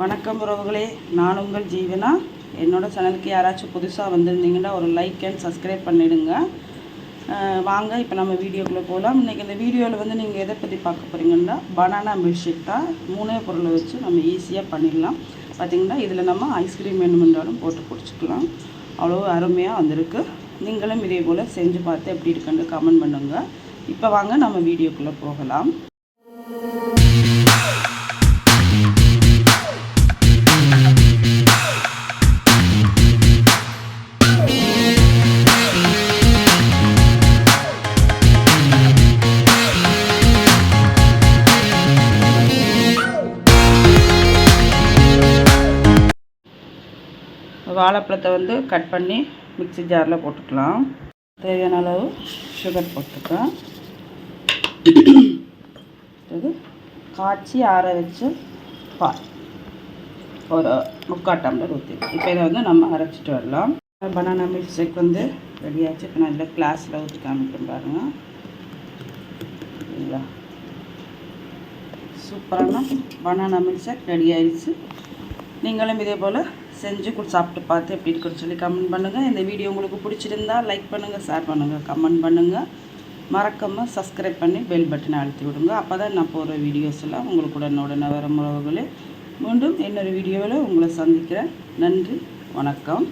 வணக்கம் உறவுகளே. நான் உங்கள் ஜீவனா? என்னோட சேனலுக்கு யாராச்சும் புதுசாக வந்திருந்தீங்கன்னா ஒரு லைக் அண்ட் சப்ஸ்கிரைப் பண்ணிவிடுங்க வாங்க இப்போ நம்ம வீடியோக்குள்ளே போகலாம் இன்றைக்கி இந்த வீடியோவில் வந்து நீங்கள் எதை பற்றி பார்க்க போகிறீங்கன்னா பனானா மில்க் தான் மூணே பொருளை வச்சு நம்ம ஈஸியாக பண்ணிடலாம். பார்த்தீங்கன்னா இதில் நம்ம ஐஸ்கிரீம் வேணுமென்றாலும் போட்டு குடிச்சிக்கலாம். அவ்வளோ அருமையாக வந்திருக்கு. நீங்களும் இதே போல் செஞ்சு பார்த்து எப்படி இருக்குன்னு கமெண்ட் பண்ணுங்கள் இப்போ வாங்க நம்ம வீடியோக்குள்ளே போகலாம். வாழைப்பழத்தை வந்து கட் பண்ணி மிக்ஸி ஜாரில் போட்டுக்கலாம். தேவையான அளவு சுகர் போட்டுக்கலாம். இது காய்ச்சி ஆற வச்சு பால். ஒரு முக்கால் டம்ளர் ஊற்றி இப்போ இதை வந்து நம்ம அரைச்சிட்டு வரலாம். பனானா மில்க் ஷேக் வந்து ரெடியாச்சு இப்போ நான் இதில் கிளாஸில் ஊற்றி காமிக்கிறேன் பாருங்கள் சரிங்களா சூப்பரான பனானா மில்க் ஷேக் ரெடி ஆயிடுச்சு நீங்களும் இதே போல் செஞ்சு கூட சாப்பிட்டு பார்த்து எப்படி இருக்குன்னு சொல்லி கமெண்ட் பண்ணுங்கள் இந்த வீடியோ உங்களுக்கு பிடிச்சிருந்தா லைக் பண்ணுங்கள் ஷேர் பண்ணுங்கள் கமெண்ட் பண்ணுங்கள் மறக்காமல் சப்ஸ்கிரைப் பண்ணி பெல் பட்டனை அழுத்தி விடுங்க. அப்போ தான் நான் போகிற வீடியோஸ் எல்லாம் உங்களுக்கு உடனே உடனே வர உறவுகளே. மீண்டும் இன்னொரு வீடியோவில் உங்களை சந்திக்கிறேன். நன்றி வணக்கம்.